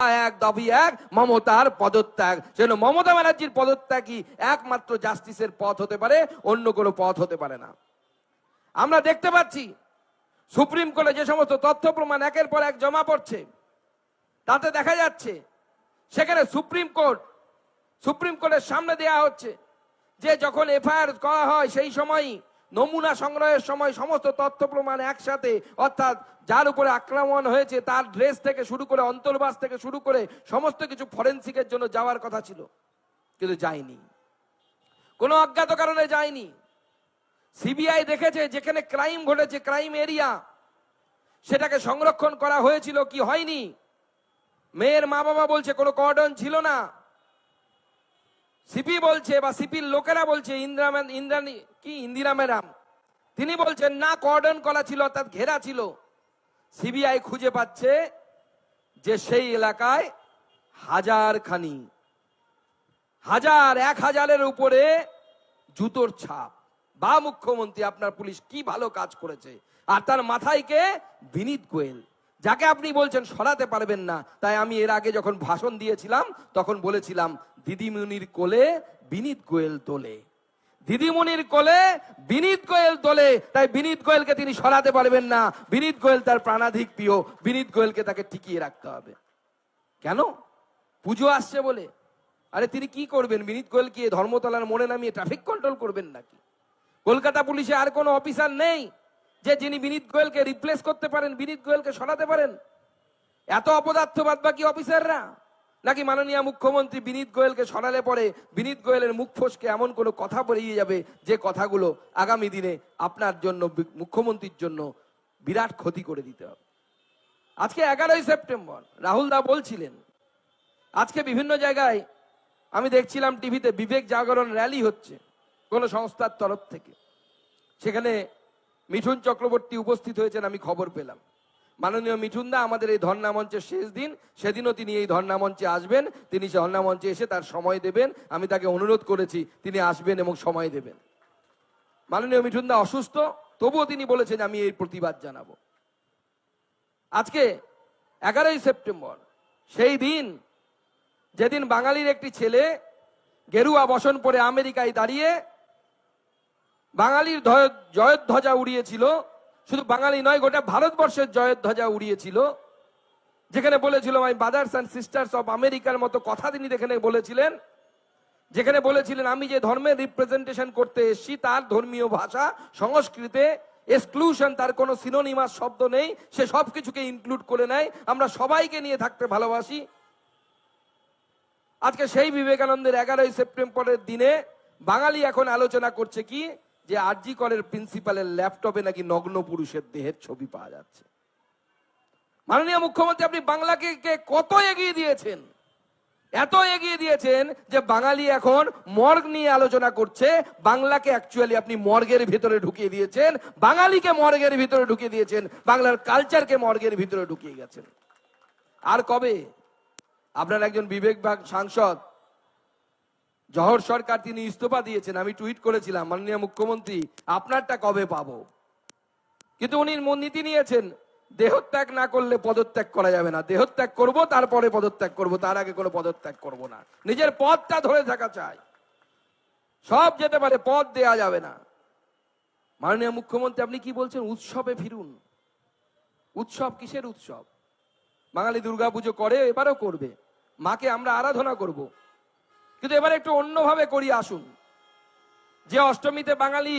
এক, দাবি এক, মমতার পদত্যাগ। সেজন্য মমতা ব্যানার্জির পদত্যাগই একমাত্র জাস্টিসের পথ হতে পারে, অন্য কোনো পথ হতে পারে না। আমরা দেখতে পাচ্ছি, সুপ্রিম কোর্টে যে সমস্ত তথ্য প্রমাণ একের পর এক জমা পড়ছে, তাতে দেখা যাচ্ছে, সেখানে সুপ্রিম কোর্ট, সুপ্রিম কোর্টের সামনে দেয়া হচ্ছে যে যখন এফআইআর করা হয় সেই সময়ই নমুনা সংগ্রহের সময় সমস্ত তথ্য প্রমাণ একসাথে, অর্থাৎ যার উপরে আক্রমণ হয়েছে, তার ড্রেস থেকে শুরু করে, অন্তর্বাস থেকে শুরু করে, সমস্ত কিছু ফরেন্সিকের জন্য যাওয়ার কথা ছিল। কিন্তু যায়নি। কোনো অজ্ঞাত কারণে যায়নি। সিবিআই দেখেছে, যেখানে ক্রাইম ঘটেছে ক্রাইম এরিয়া সেটাকে সংরক্ষণ করা হয়েছিল, কি হয়নি? মেয়ের মা বাবা বলছে, কোনো কর্ডন ছিল না। সিপি বলছে বা সিপির লোকেরা বলছে ইন্দিরা ইন্দ্রাণী কি? ইন্দিরা ম্যাডাম তিনি বলছেন, না, কর্ডন করা ছিল, অর্থাৎ ঘেরা ছিল। সিবিআই খুঁজে পাচ্ছে যে সেই এলাকায় হাজার খানি হাজার, এক হাজারের উপরে জুতোর ছাপ। বা মুখ্যমন্ত্রী, আপনার পুলিশ কি ভালো কাজ করেছে? আর তার মাথায় কে? বিনীত গোয়েল। যাকে আপনি বলছেন সরাতে পারবেন না, তাই আমি এর আগে যখন ভাষণ দিয়েছিলাম, তখন বলেছিলাম, দিদিমণির কোলে বিনীত গোয়েল তোলে। দিদিমণির কোলে বিনীত গোয়েল তোলে, তাই বিনীত গোয়েলকে তিনি সরাতে পারবেন না। বিনীত গোয়েল তার প্রাণাধিক প্রিয়, বিনীত গোয়েলকে তাকে টিকিয়ে রাখতে হবে। কেন? পুজো আসছে বলে। আরে তিনি কি করবেন? বিনীত গোয়েল কি ধর্মতলার মোড়ে নামিয়ে ট্রাফিক কন্ট্রোল করবেন নাকি? কলকাতা পুলিশে আর কোনো অফিসার নেই। যে যিনি বিনীত গোয়েলকে রিপ্লেস করতে পারেন, বিনীত গোয়েলকে সরাতে পারেন, এত অপদার্থবাদ বাকি অফিসাররা? নাকি মাননীয় মুখ্যমন্ত্রী বিনীত গোয়েলকে সরালে পরে বিনীত গোয়েলের মুখ ফসকে এমন কোনো কথা বেরিয়ে যাবে যে কথাগুলো আগামী দিনে আপনার জন্য, মুখ্যমন্ত্রীর জন্য বিরাট ক্ষতি করে দিতে হবে? আজকে এগারোই সেপ্টেম্বর, রাহুল দা বলছিলেন, আজকে বিভিন্ন জায়গায় আমি দেখছিলাম টিভিতে বিবেক জাগরণ র্যালি হচ্ছে কোন সংস্থার তরফ থেকে। সেখানে মিঠুন চক্রবর্তী উপস্থিত হয়েছেন, আমি খবর পেলাম। মাননীয় মিঠুন দা, আমাদের এই ধর্ণা মঞ্চের শেষ দিন, সেদিনও তিনি এই ধর্ণা মঞ্চে আসবেন, তিনি ধর্ণা মঞ্চে এসে তার সময় দেবেন, আমি তাকে অনুরোধ করেছি, তিনি আসবেন এবং সময় দেবেন। মাননীয় মিঠুন দা অসুস্থ, তবুও তিনি বলেছেন, আমি এই প্রতিবাদ জানাব। আজকে এগারোই সেপ্টেম্বর, সেই দিন, যেদিন বাঙালির একটি ছেলে গেরুয়া বসন পরে আমেরিকায় দাঁড়িয়ে বাঙালির জয়ধ্বজা উড়িয়েছিল। শুধু বাঙালি নয়, গোটা ভারতবর্ষের জয়ধ্বজা উড়িয়েছিল। যেখানে বলেছিল my brothers and sisters of আমেরিকার মতো কথা তিনি এখানে বলেছিলেন, যেখানে বলেছিলেন, আমি যে ধর্মের রিপ্রেজেন্টেশন করতে এসেছি, তার ধর্মীয় ভাষা, সংস্কৃতে এক্সক্লুশন তার কোনো সিনোনিমাস শব্দ নেই। সে সব কিছুকে ইনক্লুড করে নেয়। আমরা সবাইকে নিয়ে থাকতে ভালোবাসি। আজকে সেই বিবেকানন্দের এগারোই সেপ্টেম্বরের দিনে বাঙালি এখন আলোচনা করছে কি যে আরজি কলের প্রিন্সিপালের ল্যাপটপে নাকি নগ্ন পুরুষের দেহের ছবি পাওয়া যাচ্ছে। মাননীয় মুখ্যমন্ত্রী, আপনি বাংলাকে কত এগিয়ে দিয়েছেন? এত এগিয়ে দিয়েছেন যে বাঙালি এখন মর্গ নিয়ে আলোচনা করছে। বাংলাকে অ্যাকচুয়ালি আপনি মর্গের ভিতরে ঢুকিয়ে দিয়েছেন। বাঙালিকে মর্গের ভিতরে ঢুকিয়ে দিয়েছেন। বাংলার কালচারকে মর্গের ভিতরে ঢুকিয়ে গেছেন। আর কবে? আপনার একজন বিবেকবাগ সাংসদ জহর সরকার তিনি ইস্তফা দিয়েছেন, আমি টুইট করেছিলাম, মাননীয় মুখ্যমন্ত্রী, আপনারটা কবে পাব? কিন্তু উনি নীতি নিয়েছেন, দেহত্যাগ না করলে পদত্যাগ করা যাবে না। দেহত্যাগ করব, তারপরে পদত্যাগ করব, তার আগে কোনো পদত্যাগ করব না। নিজের পদটা ধরে থাকা চাই। সব যেতে পারে পদ দেয়া যাবে না। মাননীয় মুখ্যমন্ত্রী, আপনি কি বলছেন? উৎসবে ফিরুন। উৎসব কিসের উৎসব? বাঙালি দুর্গাপুজো করে, এবারও করবে। মাকে আমরা আরাধনা করব। কিন্তু এবার একটু অন্যভাবে করি, আসুন। যে অষ্টমীতে বাঙালি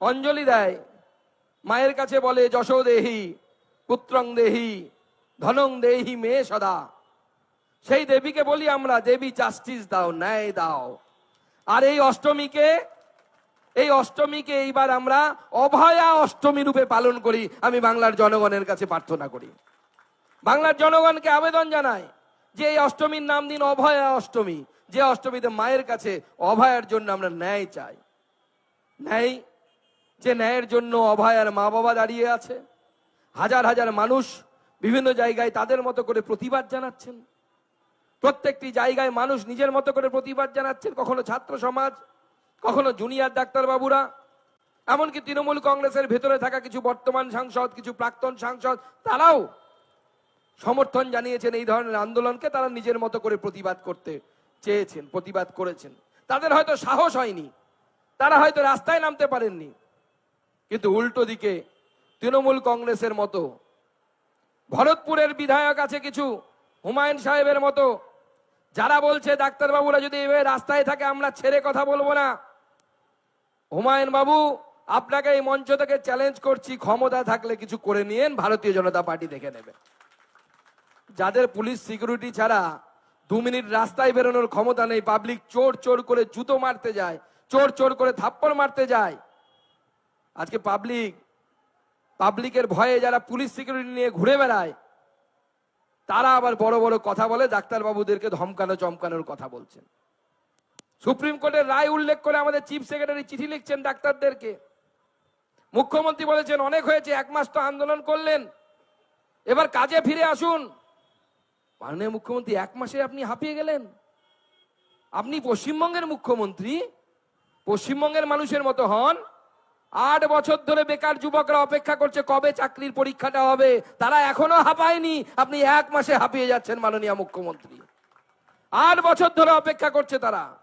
অঞ্জলি দেয়, মায়ের কাছে বলে, যশো দেহি, পুত্রং দেহি, ধনং দেহি মেয়ে সদা। সেই দেবীকে বলি আমরা, দেবী জাস্টিস দাও, ন্যায় দাও। আর এই অষ্টমীকে এই অষ্টমীকে এইবার আমরা অভয়া অষ্টমী রূপে পালন করি, আমি বাংলার জনগণের কাছে প্রার্থনা করি। বাংলার জনগণকে আবেদন জানাই যে এই অষ্টমীর নাম দিন অভয়া অষ্টমী। যে অষ্টমীতে মায়ের কাছে অভয়ার জন্য আমরা ন্যায় চাই। ন্যায়? যে ন্যায়ের জন্য অভয়ার মা বাবা দাঁড়িয়ে আছে। হাজার হাজার মানুষ বিভিন্ন জায়গায় তাদের মতো করে প্রতিবাদ জানাচ্ছেন। প্রত্যেকটি জায়গায় মানুষ নিজের মতো করে প্রতিবাদ জানাচ্ছেন। কখনো ছাত্র সমাজ, কখনো জুনিয়র ডাক্তারবাবুরা। এমনকি তৃণমূল কংগ্রেসের ভেতরে থাকা কিছু বর্তমান সাংসদ, কিছু প্রাক্তন সাংসদ, তারাও সমর্থন জানিয়েছেন এই ধরনের আন্দোলনকে। তারা নিজের মতো করে প্রতিবাদ করতে চেয়েছেন, প্রতিবাদ করেছেন। তাদের হয়তো সাহস হয়নি, তারা হয়তো রাস্তায় নামতে পারেননি। কিন্তু উল্টো দিকে তৃণমূল কংগ্রেসের মতো, ভরতপুরের বিধায়ক আছে কিছু, হুমায়ুন সাহেবের মতো, যারা বলছে ডাক্তারবাবুরা যদি এভাবে রাস্তায় থাকে আমরা ছেড়ে কথা বলব না। হুমায়ুন বাবু আপনাকে এই মঞ্চ থেকে চ্যালেঞ্জ করছি, ক্ষমতা থাকলে কিছু করে নিয়েন, ভারতীয় জনতা পার্টি দেখে নেবে। যাদের পুলিশ সিকিউরিটি ছাড়া দু মিনিট রাস্তায় বেরোনোর ক্ষমতা নেই। পাবলিক চোর চোর করে জুতো মারতে যায়, চোর চোর করে থাপ্পড় মারতে যায়। আজকে পাবলিক, পাবলিকের ভয়ে যারা পুলিশ সিকিউরিটি নিয়ে ঘুরে বেড়ায়, তারা আবার বড় বড় কথা বলে, ডাক্তারবাবুদেরকে ধমকানো চমকানোর কথা বলছেন। সুপ্রিম কোর্টের রায় উল্লেখ করে আমাদের চিফ সেক্রেটারি চিঠি লিখছেন ডাক্তারদেরকে। মুখ্যমন্ত্রী বলেছেন, অনেক হয়েছে, এক মাস তো আন্দোলন করলেন। এবার কাজে ফিরে আসুন। মাননীয় মুখ্যমন্ত্রী, এক মাসে আপনি হাঁপিয়ে গেলেন? আপনি পশ্চিমবঙ্গের মুখ্যমন্ত্রী? পশ্চিমবঙ্গের মানুষের মতো হন? আট বছর ধরে বেকার যুবকরা অপেক্ষা করছে কবে চাকরির পরীক্ষাটা হবে? তারা এখনও হাঁপায়নি। আপনি এক মাসে হাঁপিয়ে যাচ্ছেন, মাননীয় মুখ্যমন্ত্রী। আট বছর ধরে অপেক্ষা করছে তারা।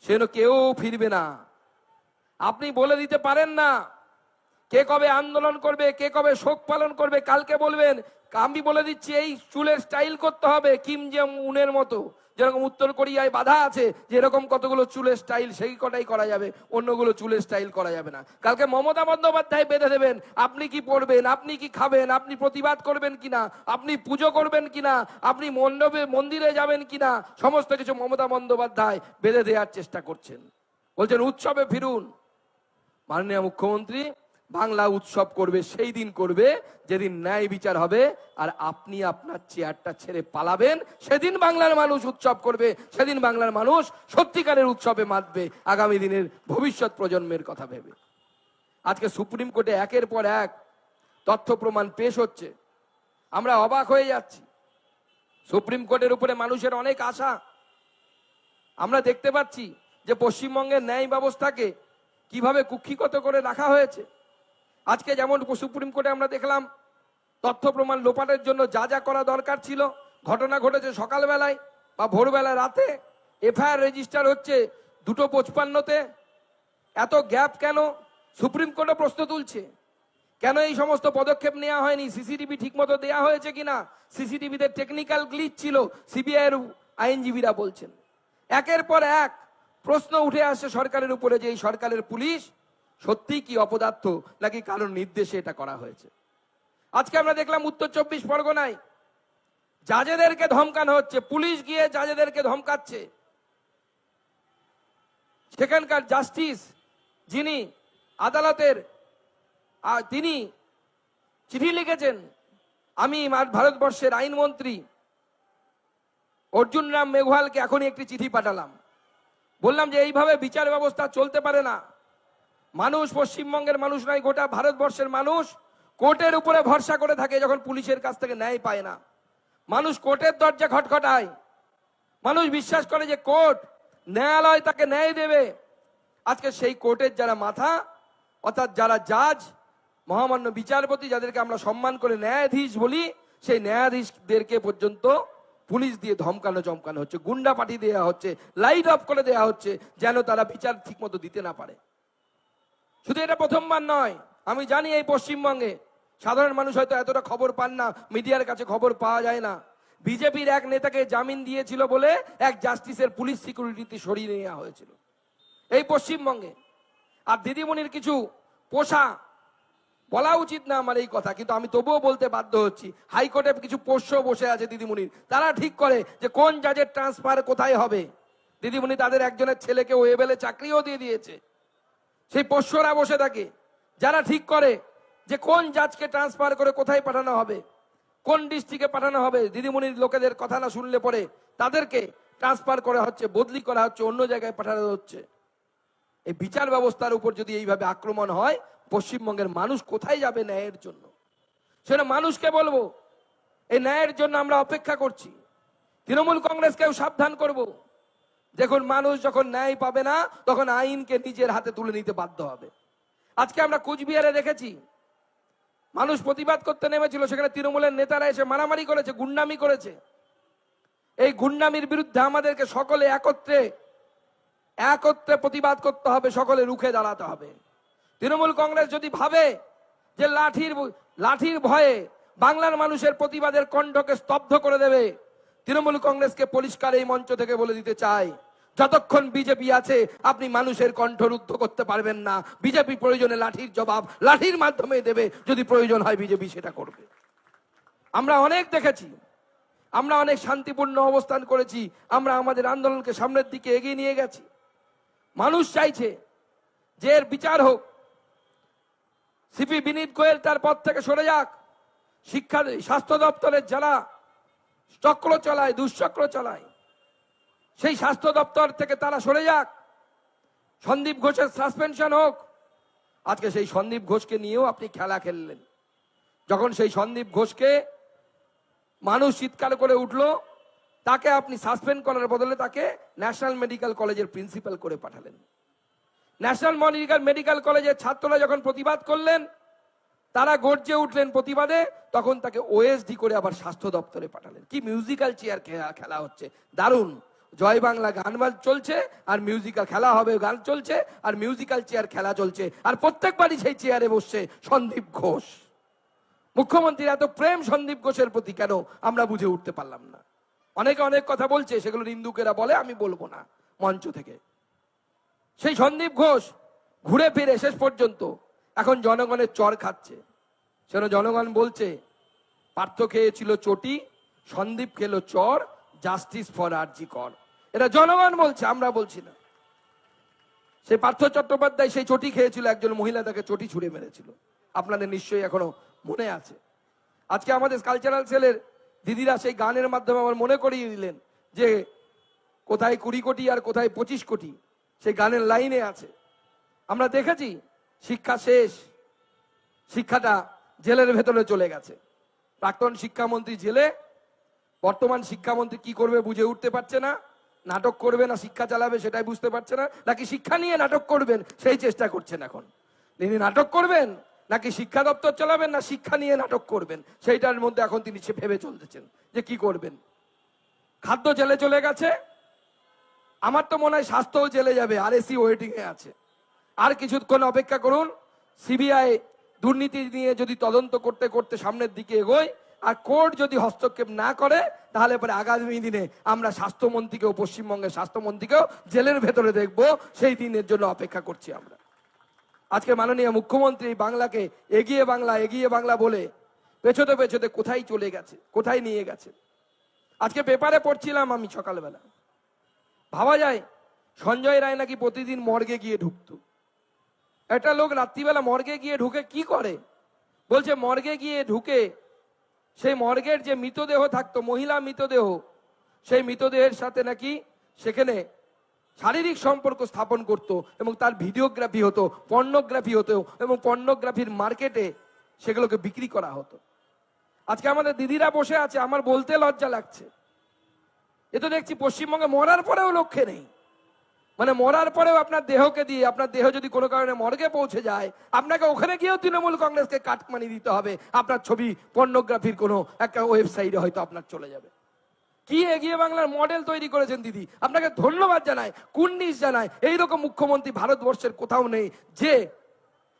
সেন কেউ ফিরবে না। আপনি বলে দিতে পারেন না। কে কবে আন্দোলন করবে, কে কবে শোক পালন করবে, কালকে বলবেন আমি বলে দিচ্ছি, এই চুলের স্টাইল করতে হবে কিম জেম উনের মতো। যেরকম উত্তর কোরিয়ায় বাধা আছে যে এরকম কতগুলো চুলের স্টাইল সেই কটাই করা যাবে, অন্যগুলো চুলের স্টাইল করা যাবে না। কালকে মমতা বন্দ্যোপাধ্যায় বেঁধে দেবেন, আপনি কি পড়বেন, আপনি কি খাবেন, আপনি প্রতিবাদ করবেন কিনা, আপনি পুজো করবেন কিনা, আপনি মণ্ডপে, মন্দিরে যাবেন কিনা? সমস্ত কিছু মমতা বন্দ্যোপাধ্যায় বেঁধে দেওয়ার চেষ্টা করছেন। বলছেন, উৎসবে ফিরুন। মাননীয় মুখ্যমন্ত্রী বাংলা উৎসব করবে, সেই দিন করবে, যেদিন ন্যায় বিচার হবে, আর আপনি আপনার চেয়ারটা ছেড়ে পালাবেন। সেদিন বাংলার মানুষ উৎসব করবে, সেদিন বাংলার মানুষ সত্যিকারের উৎসবে মাতবে, আগামী দিনের ভবিষ্যৎ প্রজন্মের কথা ভেবে। আজকে সুপ্রিম কোর্টে একের পর এক তথ্য প্রমাণ পেশ হচ্ছে। আমরা অবাক হয়ে যাচ্ছি। সুপ্রিম কোর্টের উপরে মানুষের অনেক আশা। আমরা দেখতে পাচ্ছি যে পশ্চিমবঙ্গের ন্যায় ব্যবস্থাকে কীভাবে কুক্ষিগত করে রাখা হয়েছে। আজকে যেমন সুপ্রিম কোর্টে আমরা দেখলাম, তথ্য প্রমাণ লোপাটের জন্য যা যা করা দরকার ছিল, ঘটনা ঘটেছে সকালবেলায় বা ভোরবেলা রাতে, এফআইআর রেজিস্টার হচ্ছে দুটো পঁচপান্নতে। এত গ্যাপ কেন? সুপ্রিম কোর্টও প্রশ্ন তুলছে। কেন এই সমস্ত পদক্ষেপ নেওয়া হয়নি? সিসিটিভি ঠিকমতো দেওয়া হয়েছে কিনা? সিসিটিভিতে টেকনিক্যাল গ্লিচ ছিল, সিবিআইয়ের আইনজীবীরা বলছেন। একের পর এক প্রশ্ন উঠে আসছে সরকারের উপরে যে এই সরকারের পুলিশ সত্যি কি অপদার্থ নাকি কারোর নির্দেশে এটা করা হয়েছে? আজকে আমরা দেখলাম উত্তর চব্বিশ পরগনায় জাজেদেরকে ধমকানো হচ্ছে, পুলিশ গিয়ে জাজেদেরকে ধমকাচ্ছে। সেখানকার জাস্টিস যিনি আদালতের তিনি চিঠি লিখেছেন, আমি ভারতবর্ষের আইনমন্ত্রী অর্জুন রাম মেঘওয়ালকে এখনই একটি চিঠি পাঠালাম। বললাম যে এইভাবে বিচার ব্যবস্থা চলতে পারে না। মানুষ, পশ্চিমবঙ্গের মানুষ নয় গোটা ভারতবর্ষের মানুষ কোর্টের উপরে ভরসা করে থাকে যখন পুলিশের কাছ থেকে ন্যায় পায় না। মানুষ কোর্টের দরজা খটখটায়। মানুষ বিশ্বাস করে যে কোর্ট, ন্যায়ালয় তাকে ন্যায় দেবে। আজকে সেই কোর্টের যারা মাথা, অর্থাৎ যারা জাজ, মহামান্য বিচারপতি যাদেরকে আমরা সম্মান করে ন্যায়াধীশ বলি, সেই ন্যায়াধীশদেরকে পর্যন্ত পুলিশ দিয়ে ধমকানো, চমকানো হচ্ছে গুন্ডা পাঠিয়ে দেওয়া হচ্ছে, লাইট অফ করে দেওয়া হচ্ছে, যেন তারা বিচার ঠিকমতো দিতে না পারে। শুধু এটা প্রথমবার নয়, আমি জানি এই পশ্চিমবঙ্গে সাধারণ মানুষ হয়তো এতটা খবর পান না, মিডিয়ার কাছে খবর পাওয়া যায় না। বিজেপির এক নেতাকে জামিন দিয়েছিল বলে এক জাস্টিসের পুলিশ সিকিউরিটিতে সরিয়ে নেওয়া হয়েছিল। এই পশ্চিমবঙ্গে। আর দিদিমণির কিছু পোষা বলা উচিত না আমার এই কথা, কিন্তু আমি তবুও বলতে বাধ্য হচ্ছি, হাইকোর্টে কিছু পোষ্য বসে আছে দিদিমণির। তারা ঠিক করে যে কোন জাজের ট্রান্সফার কোথায় হবে। দিদিমণি তাদের একজনের ছেলেকে ওয়েবেলে চাকরিও দিয়ে দিয়েছে। সেই পোষ্যরা বসে থাকে। যারা ঠিক করে যে কোন জাজকে ট্রান্সফার করে কোথায় পাঠানো হবে, কোন ডিস্ট্রিক্টে পাঠানো হবে, দিদিমণির লোকেদের কথা না শুনলে পরে তাদেরকে ট্রান্সফার করা হচ্ছে, বদলি করা হচ্ছে, অন্য জায়গায় পাঠানো হচ্ছে। এই বিচার ব্যবস্থার উপর যদি এইভাবে আক্রমণ হয়, পশ্চিমবঙ্গের মানুষ কোথায় যাবে ন্যায়ের জন্য? সেটা মানুষকে বলব। এই ন্যায়ের জন্য আমরা অপেক্ষা করছি। তৃণমূল কংগ্রেসকেও সাবধান করব। দেখুন মানুষ যখন ন্যায় পাবে না, তখন আইনকে নিজের হাতে তুলে নিতে বাধ্য হবে। আজকে আমরা কুচবিহারে দেখেছি, মানুষ প্রতিবাদ করতে নেমেছিল, সেখানে তৃণমূলের নেতারা এসে মারামারি করেছে, গুন্ডামি করেছে। এই গুন্ডামির বিরুদ্ধে আমাদেরকে সকলে একত্রে একত্রে প্রতিবাদ করতে হবে, সকলে রুখে দাঁড়াতে হবে। তৃণমূল কংগ্রেস যদি ভাবে যে লাঠির লাঠির ভয়ে বাংলার মানুষের প্রতিবাদের কণ্ঠকে স্তব্ধ করে দেবে তৃণমূল কংগ্রেসকে পরিষ্কার এই মঞ্চ থেকে বলে দিতে চাই, যতক্ষণ বিজেপি আছে, আপনি মানুষের কণ্ঠ রুদ্ধ করতে পারবেন না। বিজেপি প্রয়োজনে লাঠির জবাব, লাঠির মাধ্যমে দেবে, যদি প্রয়োজন হয় বিজেপি সেটা করবে। আমরা অনেক দেখেছি, আমরা অনেক শান্তিপূর্ণ অবস্থান করেছি, আমরা আমাদের আন্দোলনকে সামনের দিকে এগিয়ে নিয়ে গেছি। মানুষ চাইছে যে এর বিচার হোক। সিপি বিনীত গোয়েল তার পদ থেকে সরে যাক। শিক্ষা স্বাস্থ্য দপ্তরের যারা চক্র চালায় দুশ্চক্র চালায়। সেই স্বাস্থ্য দপ্তর থেকে তারা সরে যাক। সন্দীপ ঘোষের সাসপেনশন হোক। আজকে সেই সন্দীপ ঘোষকে নিয়েও আপনি খেলা খেললেন। যখন সেই সন্দীপ ঘোষকে মানুষ চিৎকার করে উঠল, তাকে আপনি সাসপেন্ড করার বদলে তাকে ন্যাশনাল মেডিকেল কলেজের প্রিন্সিপাল করে পাঠালেন। ন্যাশনাল মেডিকেল মেডিকেল কলেজের ছাত্ররা যখন প্রতিবাদ করলেন তারা গর্জে উঠলেন প্রতিবাদে, তখন তাকে ওএসডি করে আবার স্বাস্থ্য দপ্তরে পাঠালেন। কি মিউজিক্যাল চেয়ার খেলা হচ্ছে। দারুণ। জয় বাংলা গান বাজ চলছে, আর মিউজিক্যাল খেলা হবে, গান চলছে, আর মিউজিক্যাল চেয়ার খেলা চলছে। আর প্রত্যেকবারই সেই চেয়ারে বসছে সন্দীপ ঘোষ। মুখ্যমন্ত্রীর এত প্রেম সন্দীপ ঘোষের প্রতি কেন আমরা বুঝে উঠতে পারলাম না। অনেকে অনেক কথা বলছে, সেগুলো নিন্দুকেরা বলে, আমি বলব না মঞ্চ থেকে। সেই সন্দীপ ঘোষ ঘুরে ফিরে শেষ পর্যন্ত এখন জনগণের চর খাচ্ছে। সেটা জনগণ বলছে, পার্থ খেয়েছিল চটি, সন্দীপ খেলো চর, জাস্টিস ফর আরজি কর। এটা জনগণ বলছে, আমরা বলছি না। সেই পার্থ চট্টোপাধ্যায় সেই চটি খেয়েছিল, একজন মহিলা তাকে চটি ছুঁড়ে মেরেছিল। আপনাদের নিশ্চয়ই এখনও মনে আছে। আজকে আমাদের কালচারাল সেলের দিদিরা সেই গানের মাধ্যমে আমার মনে করিয়ে দিলেন যে, কোথায় কুড়ি কোটি আর কোথায় পঁচিশ কোটি, সেই গানের লাইনে আছে। আমরা দেখেছি শিক্ষা শেষ। শিক্ষাটা জেলের ভেতরে চলে গেছে। প্রাক্তন শিক্ষামন্ত্রী জেলে, বর্তমান শিক্ষামন্ত্রী কি করবে বুঝে উঠতে পারছে না। নাটক করবে না, শিক্ষা চালাবে সেটাই বুঝতে পারছে না। নাকি শিক্ষা নিয়ে নাটক করবেন, সেই চেষ্টা করছেন এখন। তিনি নাটক করবেন, নাকি শিক্ষা দপ্তর চালাবেন, না শিক্ষা নিয়ে নাটক করবেন? সেইটার মধ্যে এখন তিনি সে ভেবে চলতেছেন যে কি করবেন। খাদ্য জেলে চলে গেছে। আমার তো মনে হয় স্বাস্থ্যও জেলে যাবে, আর এসি ওয়েটিং এ আছে। আর কিছুক্ষণ অপেক্ষা করুন। সিবিআই দুর্নীতি নিয়ে যদি তদন্ত করতে করতে সামনের দিকে এগোয়, আর কোর্ট যদি হস্তক্ষেপ না করে, তাহলে পরে আগামী দিনে আমরা স্বাস্থ্যমন্ত্রীকেও, পশ্চিমবঙ্গের স্বাস্থ্যমন্ত্রীকেও জেলের ভেতরে দেখব। সেই দিনের জন্য অপেক্ষা করছি আমরা। আজকে মাননীয় মুখ্যমন্ত্রী বাংলাকে এগিয়ে বাংলা এগিয়ে বাংলা বলে পেছোতে পেছোতে কোথায় চলে গেছে, কোথায় নিয়ে গেছে? আজকে পেপারে পড়ছিলাম আমি সকালবেলা। ভাবা যায়, সঞ্জয় রায় নাকি প্রতিদিন মর্গে গিয়ে ঢুকতো। একটা লোক রাত্রিবেলা মর্গে গিয়ে ঢুকে কি করে? বলছে, মর্গে গিয়ে ঢুকে সেই মর্গের যে মৃতদেহ থাকতো, মহিলা মৃতদেহ, সেই মৃতদেহের সাথে নাকি সেখানে শারীরিক সম্পর্ক স্থাপন করত এবং তার ভিডিওগ্রাফি হতো, পর্নোগ্রাফি হতো এবং পর্নোগ্রাফির মার্কেটে সেগুলোকে বিক্রি করা হতো। আজকে আমাদের দিদিরা বসে আছে, আমার বলতে লজ্জা লাগছে। এ তো দেখছি পশ্চিমবঙ্গে মরার পরেও লক্ষ্যে নেই। মানে মরার পরেও আপনার দেহকে দিয়ে, আপনার দেহ যদি কোনো কারণে মর্গে পৌঁছে যায়, আপনাকে ওখানে গিয়েও তৃণমূল কংগ্রেসকে কাটমানি দিতে হবে। আপনার ছবি, পর্নোগ্রাফির কোনো একটা ওয়েবসাইটে হয়তো আপনার চলে যাবে। কি এগিয়ে বাংলার মডেল তৈরি করেছেন দিদি? আপনাকে ধন্যবাদ জানাই কুন্নিস জানাই, এইরকম মুখ্যমন্ত্রী ভারতবর্ষের কোথাও নেই যে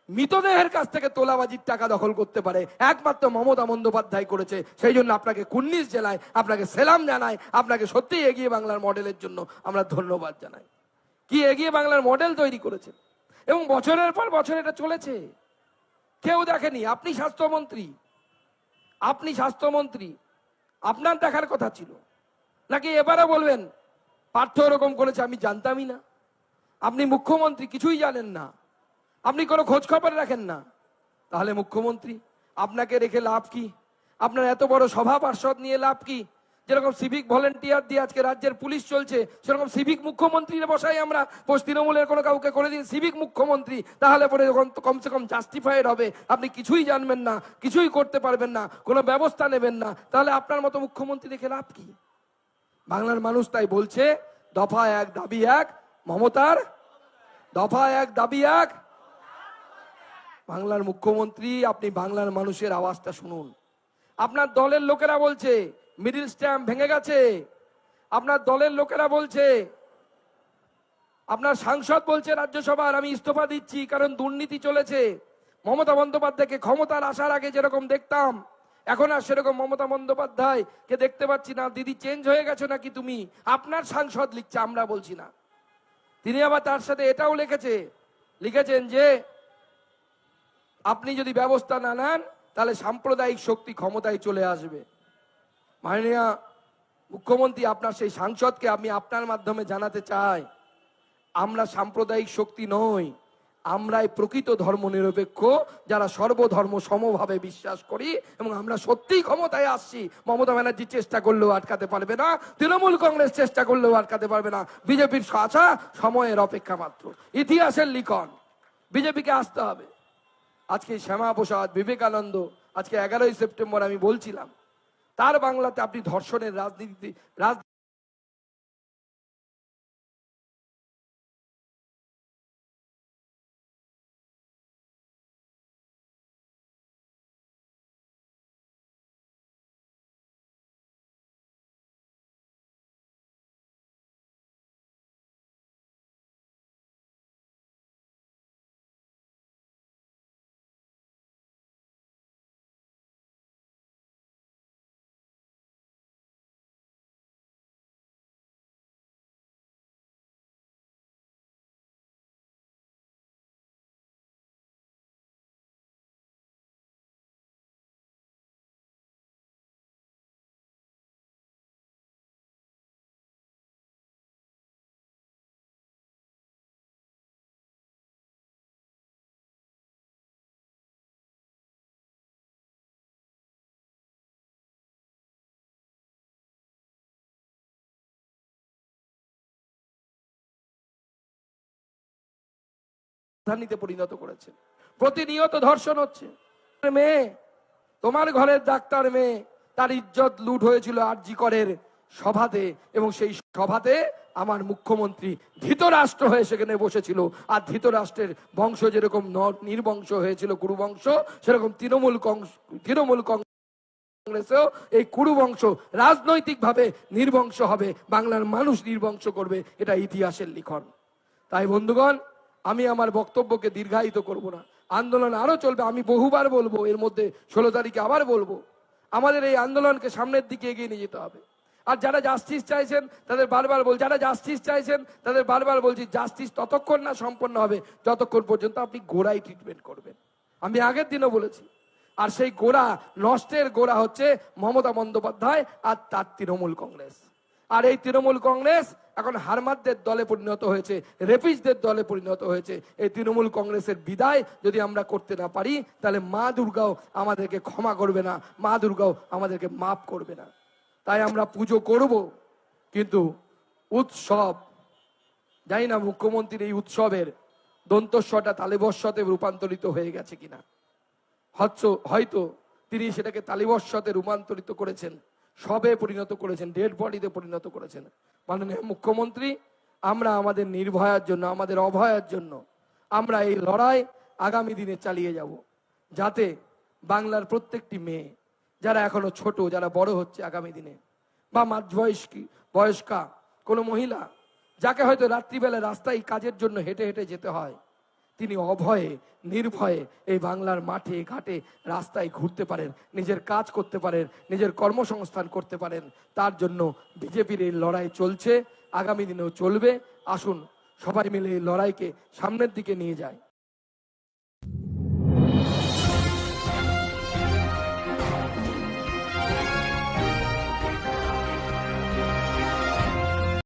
মৃতদেহের কাছ থেকে তোলাবাজির টাকা দখল করতে পারে। একমাত্র মমতা বন্দ্যোপাধ্যায় করেছে, সেই জন্য আপনাকে কুন্নিস জেলায় আপনাকে সেলাম জানাই, আপনাকে সত্যি এগিয়ে বাংলার মডেলের জন্য আমরা ধন্যবাদ জানাই। কি এগিয়ে বাংলার মডেল তৈরি করেছে এবং বছরের পর বছর এটা চলেছে। কেউ দেখেনি। আপনি স্বাস্থ্যমন্ত্রী। আপনি স্বাস্থ্যমন্ত্রী। আপনার দেখার কথা ছিল। নাকি এবারে বলবেন, পার্থ এরকম করেছে আমি জানতামই না। আপনি মুখ্যমন্ত্রী, কিছুই জানেন না। আপনি কোনো খোঁজ খবর রাখেন না। তাহলে মুখ্যমন্ত্রী, আপনাকে রেখে লাভ কি? আপনার এত বড় সভা পার্ষদ নিয়ে লাভ কি? যেরকম সিভিক ভলেন্টিয়ার দিয়ে আজকে রাজ্যের পুলিশ চলছে, সেরকম সিভিক মুখ্যমন্ত্রী বসাই আমরা তৃণমূলের কোনো কাউকে করে দিন। সিভিক মুখ্যমন্ত্রী, তাহলে পরে কমসে কম জাস্টিফাইড হবে। আপনি কিছুই জানবেন না, কিছুই করতে পারবেন না, কোনো ব্যবস্থা নেবেন না। তাহলে আপনার মতো মুখ্যমন্ত্রী দেখে লাভ কি? বাংলার মানুষ তাই বলছে, দফা এক, দাবি এক, মমতার দফা এক, দাবি এক। বাংলার মুখ্যমন্ত্রী, আপনি বাংলার মানুষের আওয়াজটা শুনুন। আপনার দলের লোকেরা বলছে মিডিল স্ট্যাম্প ভেঙে গেছে। আপনার দলের লোকেরা বলছে, আপনার সাংসদ বলছে, রাজ্যসভার আমি ইস্তফা দিচ্ছি কারণ দুর্নীতি চলেছে। মমতা বন্দ্যোপাধ্যায়কে ক্ষমতার আসার আগে যেরকম দেখতাম, এখন আর সেরকম মমতা বন্দ্যোপাধ্যায় কে দেখতে পাচ্ছি না। দিদি চেঞ্জ হয়ে গেছো নাকি তুমি? আপনার সাংসদ লিখছে, আমরা বলছি না। তিনি আবার তার সাথে এটাও লিখেছে, লিখেছেন যে, আপনি যদি ব্যবস্থা না নেন, তাহলে সাম্প্রদায়িক শক্তি ক্ষমতায় চলে আসবে। মাননীয় মুখ্যমন্ত্রী, আপনার সেই সাংসদকে আমি আপনার মাধ্যমে জানাতে চাই। আমরা সাম্প্রদায়িক শক্তি নই, আমরাই প্রকৃত ধর্ম নিরপেক্ষ যারা সর্বধর্ম সমভাবে বিশ্বাস করি এবং আমরা সত্যিই ক্ষমতায় আসছি। মমতা ব্যানার্জি চেষ্টা করলেও আটকাতে পারবে না, তৃণমূল কংগ্রেস চেষ্টা করলেও আটকাতে পারবে না, বিজেপির আশা সময়ের অপেক্ষা মাত্র। ইতিহাসের লিখন, বিজেপিকে আসতে হবে। আজকে শ্যামা প্রসাদ বিবেকানন্দ, আজকে এগারোই সেপ্টেম্বর আমি বলছিলাম তার বাংলাতে আপনি ধর্ষণের রাজনীতি রাজ রাজধানীতে পরিণত করেছে। প্রতিনিয়ত ধর্ষণ হচ্ছে। মেয়ে, তোমার ঘরের ডাক্তার মেয়ে, তার ইজ্জত লুট হয়েছিল আরজি করের সভাতে এবং সেই সভাতে আমার মুখ্যমন্ত্রী ধৃতরাষ্ট্র হয়ে সেখানে বসেছিল। আর ধৃতরাষ্ট্রের বংশ যেরকম নির্বংশ হয়েছিল, কুরুবংশ, সেরকম তৃণমূল তৃণমূল কংগ্রেসেও এই কুরু বংশ রাজনৈতিকভাবে নির্বংশ হবে, বাংলার মানুষ নির্বংশ করবে, এটা ইতিহাসের লিখন। তাই বন্ধুগণ আমি আমার বক্তব্যকে দীর্ঘায়িত করব না। আন্দোলন আরও চলবে, আমি বহুবার বলব, এর মধ্যে ষোলো তারিখে আবার বলব। আমাদের এই আন্দোলনকে সামনের দিকে এগিয়ে নিয়ে যেতে হবে। আর যারা জাস্টিস চাইছেন, তাদের বারবার বল, যারা জাস্টিস চাইছেন, তাদের বারবার বলছি জাস্টিস ততক্ষণ না সম্পন্ন হবে, যতক্ষণ পর্যন্ত আপনি গোড়াই ট্রিটমেন্ট করবেন। আমি আগের দিনও বলেছি। আর সেই গোড়া, নষ্টের গোড়া হচ্ছে মমতা বন্দ্যোপাধ্যায় আর তার তৃণমূল কংগ্রেস। আর এই তৃণমূল কংগ্রেস এখন হারমাদদের দলে পরিণত হয়েছে রেপিসদের দলে পরিণত হয়েছে। এই তৃণমূল কংগ্রেসের বিদায় যদি আমরা করতে না পারি, তাহলে মা দুর্গাও আমাদেরকে ক্ষমা করবে না, মা দুর্গাও আমাদেরকে মাফ করবে না। তাই আমরা পুজো করব, কিন্তু উৎসব, জানি না মুখ্যমন্ত্রীর এই উৎসবের দন্তস্বটা তালেবস্বতে রূপান্তরিত হয়ে গেছে কিনা। হচ্ছ, হয়তো তিনি সেটাকে তালিবস্বতে রূপান্তরিত করেছেন। সবে পরিণত করেছেন ডেড বডিতে পরিণত করেছেন। মাননীয় মুখ্যমন্ত্রী, আমরা আমাদের নির্ভয়ার জন্য, আমাদের অভয়ার জন্য, আমরা এই লড়াই আগামী দিনে চালিয়ে যাব, যাতে বাংলার প্রত্যেকটি মেয়ে, যারা এখনও ছোট, যারা বড় হচ্ছে আগামী দিনে, বা মাঝবয়স্কী, বয়স্কা, কোনো মহিলা, যাকে হয়তো রাত্রিবেলা রাস্তায় কাজের জন্য হেঁটে হেঁটে যেতে হয় তিনি অভয়ে, নির্ভয়ে এই বাংলার মাঠে, ঘাটে, রাস্তায় ঘুরতে পারেন, নিজের কাজ করতে পারেন, নিজের কর্মসংস্থান করতে পারেন। তার জন্য বিজেপির এই লড়াই চলছে, আগামী দিনেও চলবে। আসুন, সবাই মিলে এই লড়াইকে সামনের দিকে নিয়ে যায়